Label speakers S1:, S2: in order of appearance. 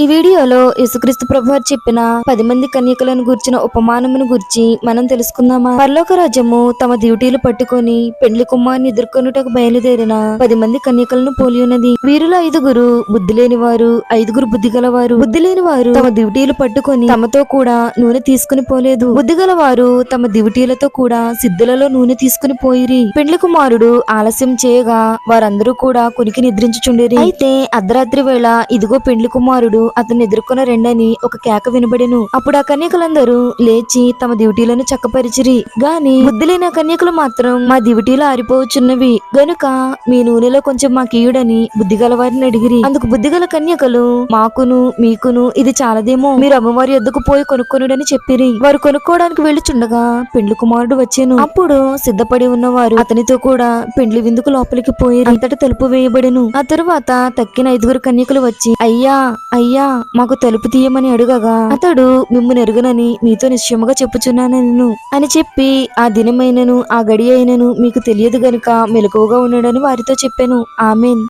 S1: ఈ వీడియోలో యేసుక్రీస్తు ప్రభు చెప్పిన పది మంది కన్యకలను గుర్చిన ఉపమానమును గురించి మనం తెలుసుకుందామా? పరలోక రాజ్యము తమ డ్యూటీలు పట్టుకొని పెండ్లి కుమార్ని ఎదుర్కొనుటకు బయలుదేరిన పది మంది కన్యకలను పోలి ఉన్నది. వీరిలో ఐదుగురు బుద్ధి లేని వారు ఐదుగురు బుద్ధి గలవారు బుద్ధి లేని వారు తమ డ్యూటీలు పట్టుకొని తమతో కూడా నూనె తీసుకుని పోలేదు. బుద్ధి గలవారు తమ డ్యూటీలతో కూడా సిద్ధులలో నూనె తీసుకుని పోయిరి. పెండ్లి కుమారుడు ఆలస్యం చేయగా వారందరూ కూడా కొనికి నిద్రించుచుండేరి. అయితే అర్ధరాత్రి వేళ ఇదిగో పెండ్లి కుమారుడు అతన్ని ఎదుర్కొన్న రెండని ఒక కేక వినబడెను. అప్పుడు ఆ కన్యకలందరూ లేచి తమ డ్యూటీలను చక్కపరిచిరి. గాని బుద్ధి లేని కన్యకలు మాత్రం మా డ్యూటీలు ఆరిపోవచ్చున్నవి. గనుక మీ నూనెలో కొంచెం మాకియుడని బుద్ధి గలవారిని అడిగిరి. అందుకు బుద్ధిగల కన్యకలు మాకును మీకును ఇది చాలదేమో. మీరు అమ్మవారి ఎద్దుకు పోయి కొనుక్కొనుడని చెప్పిరి. వారు కొనుక్కోవడానికి వెళ్ళుచుండగా పెండ్లి కుమారుడు వచ్చాను. అప్పుడు సిద్ధపడి ఉన్నవారు అతనితో కూడా పెండ్లి విందుకు లోపలికి పోయి అంతటి తలుపు వేయబడెను. ఆ తరువాత తక్కిన ఐదుగురు కన్యకులు వచ్చి అయ్యా అయ్యా మాకు తలుపు తీయమని అడుగగా. అతడు మిమ్మల్ని ఎరుగనని మీతో నిశ్చయముగా చెప్పుచున్నానను అని చెప్పి ఆ దినమైనను ఆ గడి అయినను మీకు తెలియదు గనుక మెలకువగా ఉన్నాడని వారితో చెప్పాను. ఆమెన్.